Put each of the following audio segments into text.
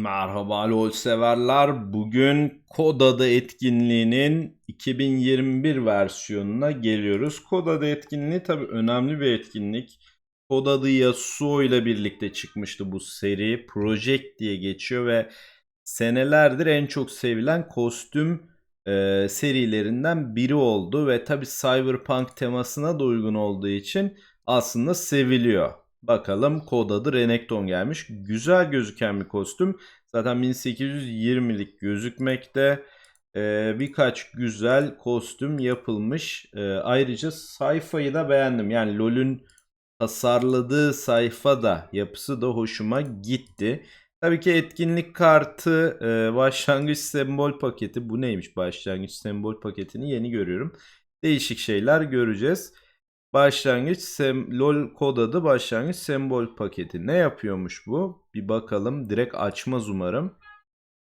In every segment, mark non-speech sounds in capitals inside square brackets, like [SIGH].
Merhaba LoL severler. Bugün Kod adı etkinliğinin 2021 versiyonuna geliyoruz. Kod adı etkinliği tabii önemli bir etkinlik. Kod adı Yasuo ile birlikte çıkmıştı bu seri. Project diye geçiyor ve senelerdir en çok sevilen kostüm e, serilerinden biri oldu ve tabii Cyberpunk temasına da uygun olduğu için aslında seviliyor. Bakalım kod adı Renekton gelmiş. Güzel gözüken bir kostüm. Zaten 1820'lik gözükmekte. Ee, birkaç güzel kostüm yapılmış. Ee, ayrıca sayfayı da beğendim. Yani LoL'ün tasarladığı sayfa da yapısı da hoşuma gitti. Tabii ki etkinlik kartı e, başlangıç sembol paketi. Bu neymiş başlangıç sembol paketini yeni görüyorum. Değişik şeyler göreceğiz. Başlangıç sem LOL kod adı başlangıç sembol paketi. Ne yapıyormuş bu? Bir bakalım. Direkt açmaz umarım.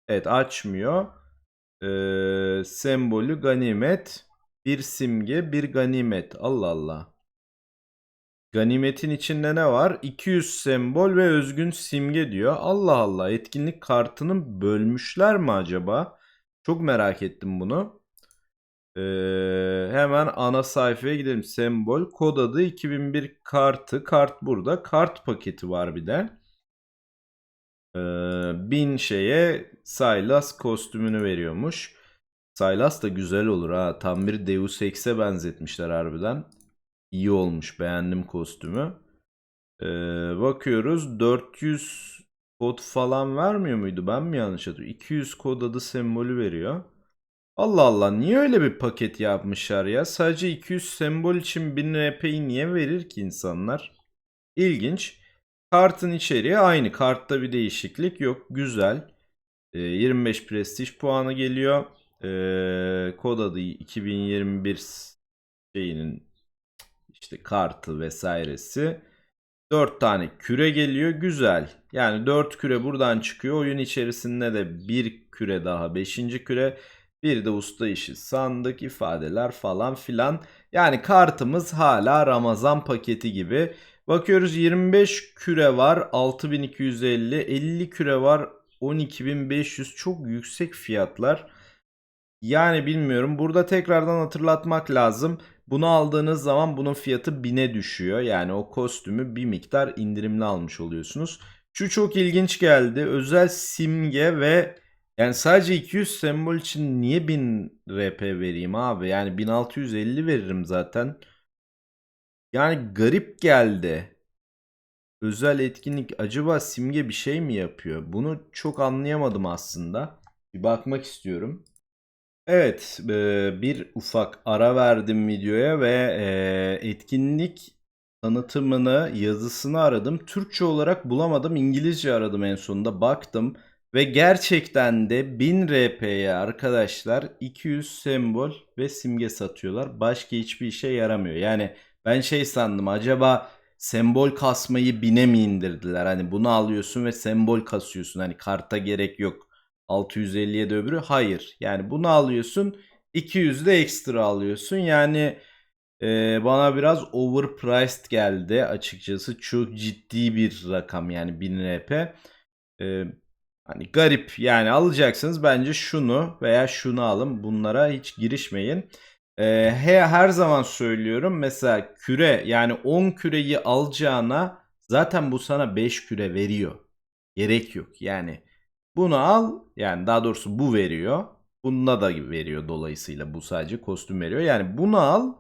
Evet açmıyor. Ee, sembolü ganimet. Bir simge bir ganimet. Allah Allah. Ganimetin içinde ne var? 200 sembol ve özgün simge diyor. Allah Allah. Etkinlik kartını bölmüşler mi acaba? Çok merak ettim bunu. Ee, hemen ana sayfaya gidelim. Sembol, kod adı 2001 kartı. Kart burada. Kart paketi var bir de. Ee, bin şeye Sylas kostümünü veriyormuş. Sylas da güzel olur ha. Tam bir Deus Ex'e benzetmişler harbiden. İyi olmuş. Beğendim kostümü. Ee, bakıyoruz. 400 kod falan vermiyor muydu? Ben mi yanlış hatırlıyorum? 200 kod adı sembolü veriyor. Allah Allah niye öyle bir paket yapmışlar ya? Sadece 200 sembol için 1000 RP'yi niye verir ki insanlar? İlginç. Kartın içeriği aynı. Kartta bir değişiklik yok. Güzel. Ee, 25 prestij puanı geliyor. Ee, kod adı 2021 şeyinin işte kartı vesairesi. 4 tane küre geliyor. Güzel. Yani 4 küre buradan çıkıyor. Oyun içerisinde de bir küre daha 5. küre. Bir de usta işi sandık ifadeler falan filan. Yani kartımız hala Ramazan paketi gibi. Bakıyoruz 25 küre var 6250 50 küre var 12500 çok yüksek fiyatlar. Yani bilmiyorum burada tekrardan hatırlatmak lazım. Bunu aldığınız zaman bunun fiyatı 1000'e düşüyor. Yani o kostümü bir miktar indirimli almış oluyorsunuz. Şu çok ilginç geldi. Özel simge ve yani sadece 200 sembol için niye 1000 RP vereyim abi? Yani 1650 veririm zaten. Yani garip geldi. Özel etkinlik acaba simge bir şey mi yapıyor? Bunu çok anlayamadım aslında. Bir bakmak istiyorum. Evet, e, bir ufak ara verdim videoya ve e, etkinlik tanıtımını, yazısını aradım. Türkçe olarak bulamadım, İngilizce aradım en sonunda. Baktım. Ve gerçekten de 1000 RP'ye arkadaşlar 200 sembol ve simge satıyorlar. Başka hiçbir işe yaramıyor. Yani ben şey sandım acaba sembol kasmayı 1000'e mi indirdiler? Hani bunu alıyorsun ve sembol kasıyorsun. Hani karta gerek yok. 650'ye de öbürü. Hayır. Yani bunu alıyorsun. 200 de ekstra alıyorsun. Yani e, bana biraz overpriced geldi açıkçası. Çok ciddi bir rakam yani 1000 RP. E, Hani garip yani alacaksınız bence şunu veya şunu alın bunlara hiç girişmeyin. Ee, her zaman söylüyorum mesela küre yani 10 küreyi alacağına zaten bu sana 5 küre veriyor. Gerek yok yani bunu al yani daha doğrusu bu veriyor. Bunda da veriyor dolayısıyla bu sadece kostüm veriyor. Yani bunu al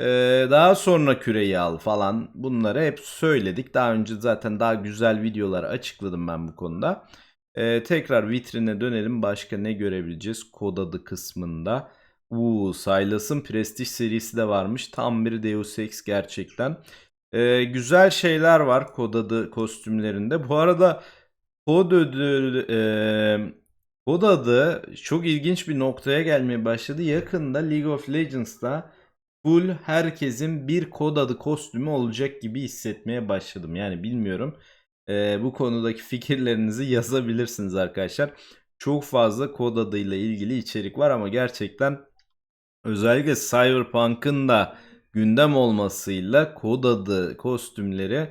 ee, daha sonra küreyi al falan bunları hep söyledik. Daha önce zaten daha güzel videolar açıkladım ben bu konuda. Ee, tekrar vitrine dönelim. Başka ne görebileceğiz? Kod adı kısmında. Uuu Silas'ın Prestige serisi de varmış. Tam bir Deus Ex gerçekten. Ee, güzel şeyler var kod adı kostümlerinde. Bu arada kod adı, e, kod adı çok ilginç bir noktaya gelmeye başladı. Yakında League of Legends'ta full herkesin bir kod adı kostümü olacak gibi hissetmeye başladım. Yani bilmiyorum e, bu konudaki fikirlerinizi yazabilirsiniz arkadaşlar. Çok fazla kod adıyla ilgili içerik var ama gerçekten özellikle Cyberpunk'ın da gündem olmasıyla kod adı kostümleri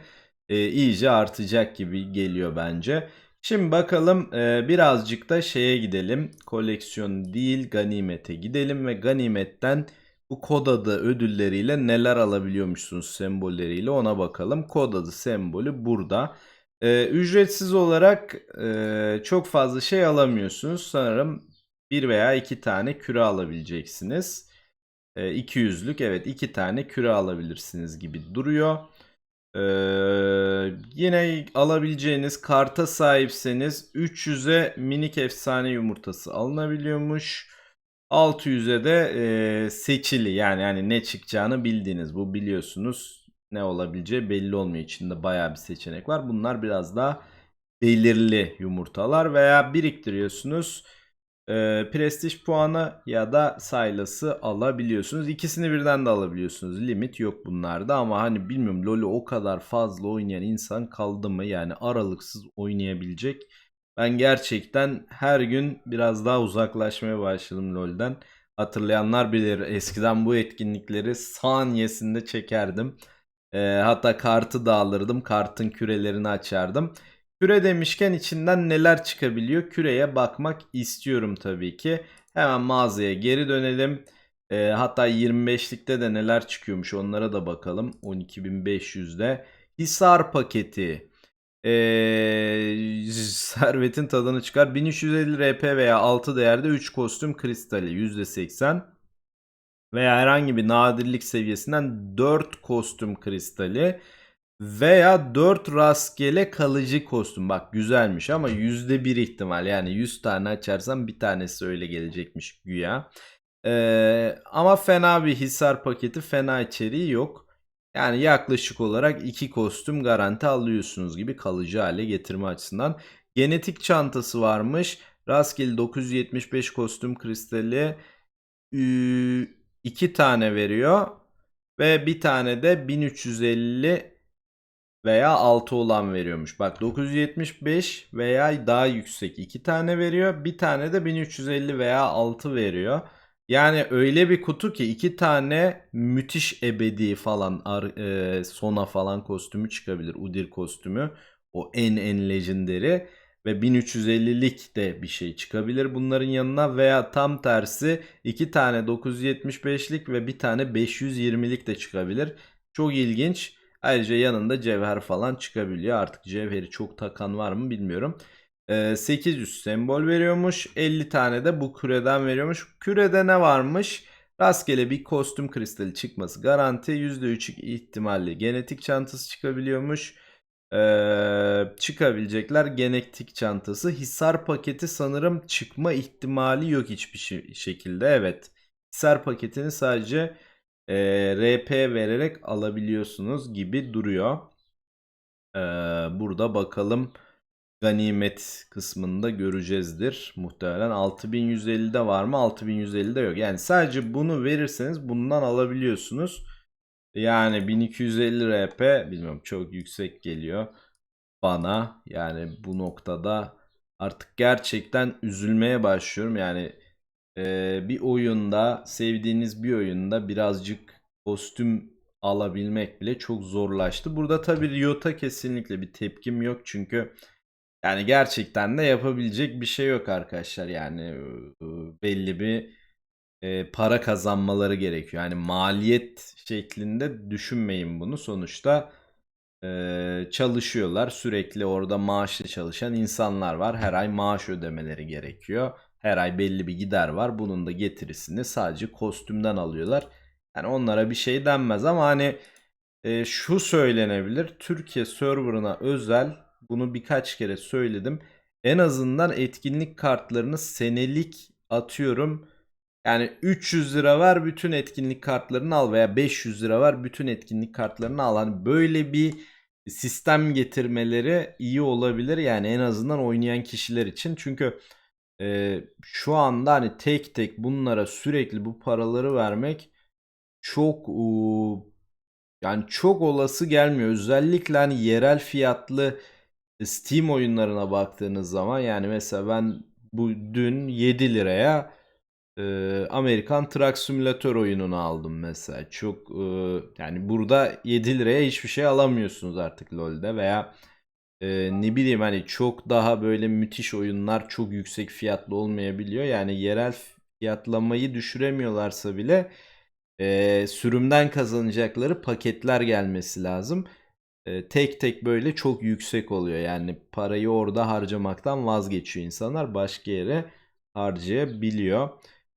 e, iyice artacak gibi geliyor bence. Şimdi bakalım e, birazcık da şeye gidelim. Koleksiyon değil ganimete gidelim ve ganimetten bu kod adı ödülleriyle neler alabiliyormuşsunuz sembolleriyle ona bakalım. Kod adı sembolü burada. E, ücretsiz olarak e, çok fazla şey alamıyorsunuz. Sanırım bir veya iki tane küre alabileceksiniz. E, 200'lük evet iki tane küre alabilirsiniz gibi duruyor. Ee, yine alabileceğiniz karta sahipseniz 300'e minik efsane yumurtası alınabiliyormuş. 600'e de e, seçili yani yani ne çıkacağını bildiğiniz bu biliyorsunuz ne olabileceği belli olmuyor içinde bayağı bir seçenek var. Bunlar biraz daha belirli yumurtalar veya biriktiriyorsunuz. Ee, prestij puanı ya da saylası alabiliyorsunuz. İkisini birden de alabiliyorsunuz. Limit yok bunlarda ama hani bilmiyorum LoL'ü o kadar fazla oynayan insan kaldı mı? Yani aralıksız oynayabilecek. Ben gerçekten her gün biraz daha uzaklaşmaya başladım LoL'den. Hatırlayanlar bilir eskiden bu etkinlikleri saniyesinde çekerdim. Ee, hatta kartı da alırdım. Kartın kürelerini açardım. Küre demişken içinden neler çıkabiliyor? Küreye bakmak istiyorum tabii ki. Hemen mağazaya geri dönelim. Ee, hatta 25'likte de neler çıkıyormuş onlara da bakalım. 12.500'de. Hisar paketi. Ee, [LAUGHS] servetin tadını çıkar. 1350 RP veya 6 değerde 3 kostüm kristali %80 veya herhangi bir nadirlik seviyesinden 4 kostüm kristali veya 4 rastgele kalıcı kostüm. Bak güzelmiş ama %1 ihtimal. Yani 100 tane açarsam bir tanesi öyle gelecekmiş güya. Ee, ama fena bir hisar paketi, fena içeriği yok. Yani yaklaşık olarak 2 kostüm garanti alıyorsunuz gibi kalıcı hale getirme açısından. Genetik çantası varmış. Rastgele 975 kostüm kristali 2 tane veriyor. Ve bir tane de 1350 veya 6 olan veriyormuş. Bak 975 veya daha yüksek 2 tane veriyor. Bir tane de 1350 veya 6 veriyor. Yani öyle bir kutu ki iki tane müthiş ebedi falan e, sona falan kostümü çıkabilir. Udir kostümü. O en en legendary ve 1350'lik de bir şey çıkabilir bunların yanına veya tam tersi iki tane 975'lik ve bir tane 520'lik de çıkabilir. Çok ilginç. Ayrıca yanında cevher falan çıkabiliyor. Artık cevheri çok takan var mı bilmiyorum. 800 ee, sembol veriyormuş. 50 tane de bu küreden veriyormuş. Kürede ne varmış? Rastgele bir kostüm kristali çıkması garanti. %3 ihtimalle genetik çantası çıkabiliyormuş. Ee, çıkabilecekler genetik çantası. Hisar paketi sanırım çıkma ihtimali yok hiçbir şekilde. Evet. Hisar paketini sadece e, RP vererek alabiliyorsunuz gibi duruyor. Ee, burada bakalım ganimet kısmında göreceğizdir. Muhtemelen 6150'de var mı? 6150'de yok. Yani sadece bunu verirseniz bundan alabiliyorsunuz. Yani 1250 RP bilmiyorum çok yüksek geliyor bana. Yani bu noktada artık gerçekten üzülmeye başlıyorum. Yani e, bir oyunda sevdiğiniz bir oyunda birazcık kostüm alabilmek bile çok zorlaştı. Burada tabii Riot'a kesinlikle bir tepkim yok çünkü yani gerçekten de yapabilecek bir şey yok arkadaşlar. Yani belli bir e, para kazanmaları gerekiyor. Yani maliyet şeklinde düşünmeyin bunu. Sonuçta e, çalışıyorlar. Sürekli orada maaşlı çalışan insanlar var. Her ay maaş ödemeleri gerekiyor. Her ay belli bir gider var. Bunun da getirisini sadece kostümden alıyorlar. Yani onlara bir şey denmez ama hani e, şu söylenebilir. Türkiye serverına özel bunu birkaç kere söyledim. En azından etkinlik kartlarını senelik atıyorum. Yani 300 lira ver bütün etkinlik kartlarını al veya 500 lira ver bütün etkinlik kartlarını al. Hani böyle bir sistem getirmeleri iyi olabilir. Yani en azından oynayan kişiler için. Çünkü e, şu anda hani tek tek bunlara sürekli bu paraları vermek çok yani çok olası gelmiyor. Özellikle hani yerel fiyatlı Steam oyunlarına baktığınız zaman yani mesela ben bu dün 7 liraya e, Amerikan Truck Simulator oyununu aldım mesela. Çok e, yani burada 7 liraya hiçbir şey alamıyorsunuz artık LoL'de veya Ee, ne bileyim hani çok daha böyle müthiş oyunlar çok yüksek fiyatlı olmayabiliyor. Yani yerel fiyatlamayı düşüremiyorlarsa bile e, sürümden kazanacakları paketler gelmesi lazım. E, tek tek böyle çok yüksek oluyor. Yani parayı orada harcamaktan vazgeçiyor insanlar. Başka yere harcayabiliyor.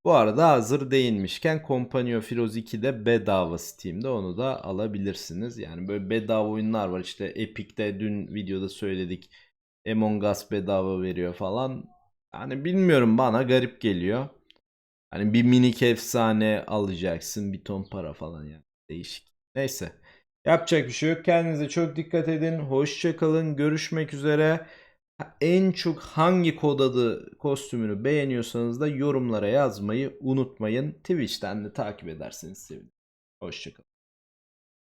Bu arada hazır değinmişken Company of Heroes 2 de bedava Steam'de onu da alabilirsiniz. Yani böyle bedava oyunlar var. İşte Epic'te dün videoda söyledik. Among Us bedava veriyor falan. Yani bilmiyorum bana garip geliyor. Hani bir minik efsane alacaksın bir ton para falan yani. Değişik. Neyse. Yapacak bir şey yok. Kendinize çok dikkat edin. Hoşça kalın. Görüşmek üzere. En çok hangi kod adı kostümünü beğeniyorsanız da yorumlara yazmayı unutmayın. Twitch'ten de takip ederseniz sevinirim. Hoşçakalın.